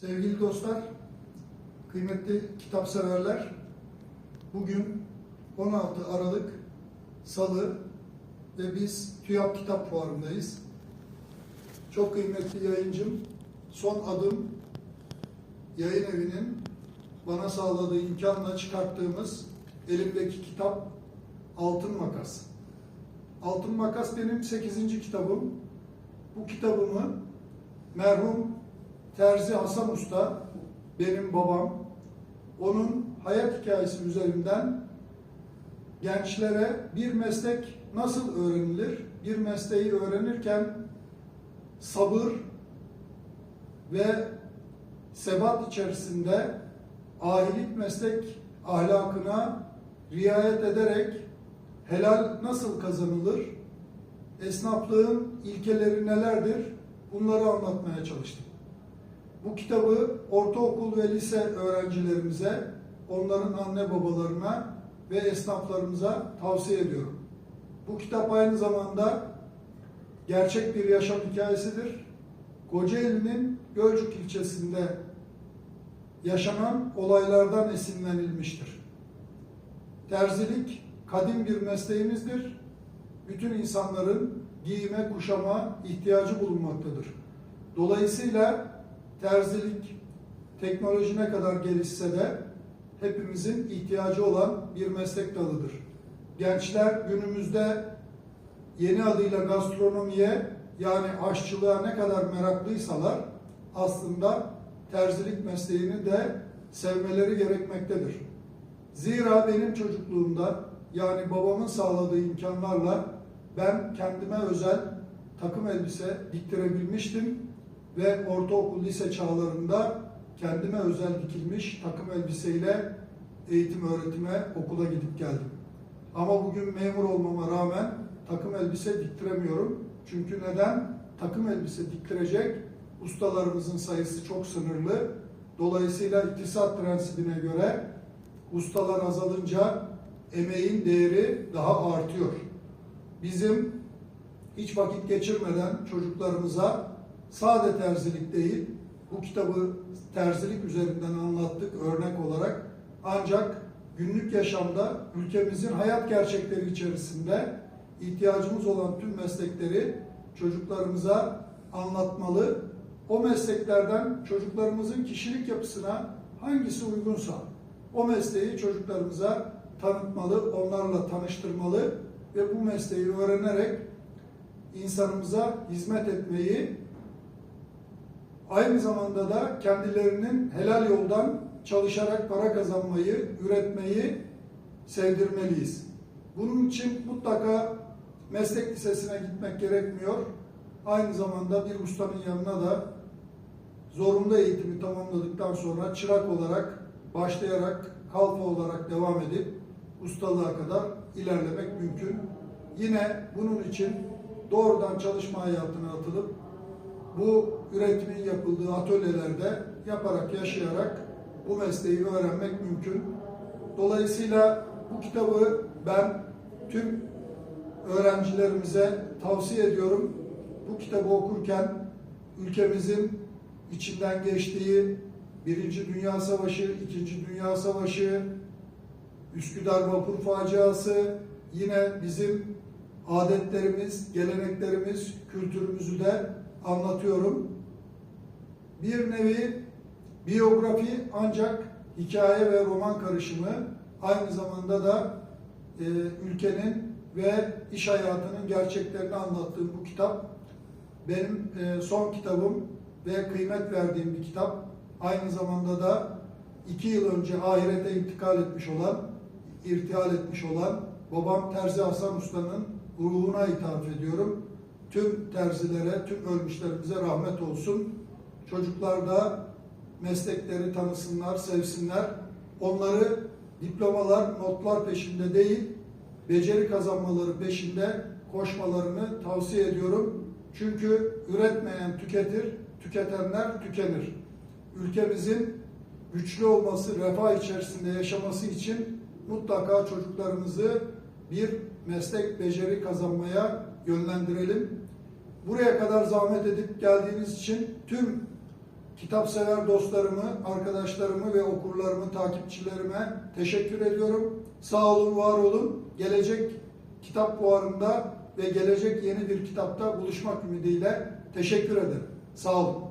Sevgili dostlar, kıymetli kitap severler, bugün 16 Aralık Salı ve biz TÜYAP Kitap Fuarı'ndayız. Çok kıymetli yayıncım, son adım yayın evinin bana sağladığı imkanla çıkarttığımız elimdeki kitap Altın Makas. Altın Makas benim 8. kitabım. Bu kitabımı merhum Terzi Hasan Usta, benim babam, onun hayat hikayesi üzerinden gençlere bir meslek nasıl öğrenilir, bir mesleği öğrenirken sabır ve sebat içerisinde ahilik meslek ahlakına riayet ederek helal nasıl kazanılır, esnaflığın ilkeleri nelerdir? Bunları anlatmaya çalıştım. Bu kitabı ortaokul ve lise öğrencilerimize, onların anne babalarına ve esnaflarımıza tavsiye ediyorum. Bu kitap aynı zamanda gerçek bir yaşam hikayesidir. Kocaeli'nin Gölcük ilçesinde yaşanan olaylardan esinlenilmiştir. Terzilik kadim bir mesleğimizdir. Bütün insanların giyime, kuşama ihtiyacı bulunmaktadır. Dolayısıyla terzilik teknoloji ne kadar gelişse de hepimizin ihtiyacı olan bir meslek dalıdır. Gençler günümüzde yeni adıyla gastronomiye yani aşçılığa ne kadar meraklıysalar aslında terzilik mesleğini de sevmeleri gerekmektedir. Zira benim çocukluğumda yani babamın sağladığı imkanlarla ben kendime özel takım elbise diktirebilmiştim ve ortaokul lise çağlarında kendime özel dikilmiş takım elbiseyle eğitim öğretime okula gidip geldim. Ama bugün memur olmama rağmen takım elbise diktiremiyorum. Çünkü neden? Takım elbise diktirecek ustalarımızın sayısı çok sınırlı. Dolayısıyla iktisat prensibine göre ustalar azalınca emeğin değeri daha artıyor. Bizim hiç vakit geçirmeden çocuklarımıza sade terzilik değil, bu kitabı terzilik üzerinden anlattık örnek olarak. Ancak günlük yaşamda ülkemizin hayat gerçekleri içerisinde ihtiyacımız olan tüm meslekleri çocuklarımıza anlatmalı. O mesleklerden çocuklarımızın kişilik yapısına hangisi uygunsa o mesleği çocuklarımıza tanıtmalı, onlarla tanıştırmalı ve bu mesleği öğrenerek insanımıza hizmet etmeyi aynı zamanda da kendilerinin helal yoldan çalışarak para kazanmayı, üretmeyi sevdirmeliyiz. Bunun için mutlaka meslek lisesine gitmek gerekmiyor. Aynı zamanda bir ustanın yanına da zorunlu eğitimi tamamladıktan sonra çırak olarak başlayarak kalfa olarak devam edip ustalığa kadar ilerlemek mümkün. Yine bunun için doğrudan çalışma hayatına atılıp bu üretimin yapıldığı atölyelerde yaparak, yaşayarak bu mesleği öğrenmek mümkün. Dolayısıyla bu kitabı ben tüm öğrencilerimize tavsiye ediyorum. Bu kitabı okurken ülkemizin içinden geçtiği Birinci Dünya Savaşı, İkinci Dünya Savaşı, Üsküdar Vapur faciası, yine bizim adetlerimiz, geleneklerimiz, kültürümüzü de anlatıyorum. Bir nevi biyografi ancak hikaye ve roman karışımı aynı zamanda da e, ülkenin ve iş hayatının gerçeklerini anlattığım bu kitap benim e, son kitabım ve kıymet verdiğim bir kitap. Aynı zamanda da iki yıl önce ahirete intikal etmiş olan, irtihal etmiş olan babam Terzi Hasan Usta'nın ruhuna ithaf ediyorum. Tüm terzilere, tüm ölmüşlerimize rahmet olsun. Çocuklar da meslekleri tanısınlar, sevsinler. Onları diplomalar, notlar peşinde değil, beceri kazanmaları peşinde koşmalarını tavsiye ediyorum. Çünkü üretmeyen tüketir, tüketenler tükenir. Ülkemizin güçlü olması, refah içerisinde yaşaması için mutlaka çocuklarımızı bir meslek beceri kazanmaya yönlendirelim. Buraya kadar zahmet edip geldiğiniz için tüm kitap sever dostlarımı, arkadaşlarımı ve okurlarımı, takipçilerime teşekkür ediyorum. Sağ olun, var olun. Gelecek kitap fuarında ve gelecek yeni bir kitapta buluşmak ümidiyle teşekkür ederim. Sağ olun.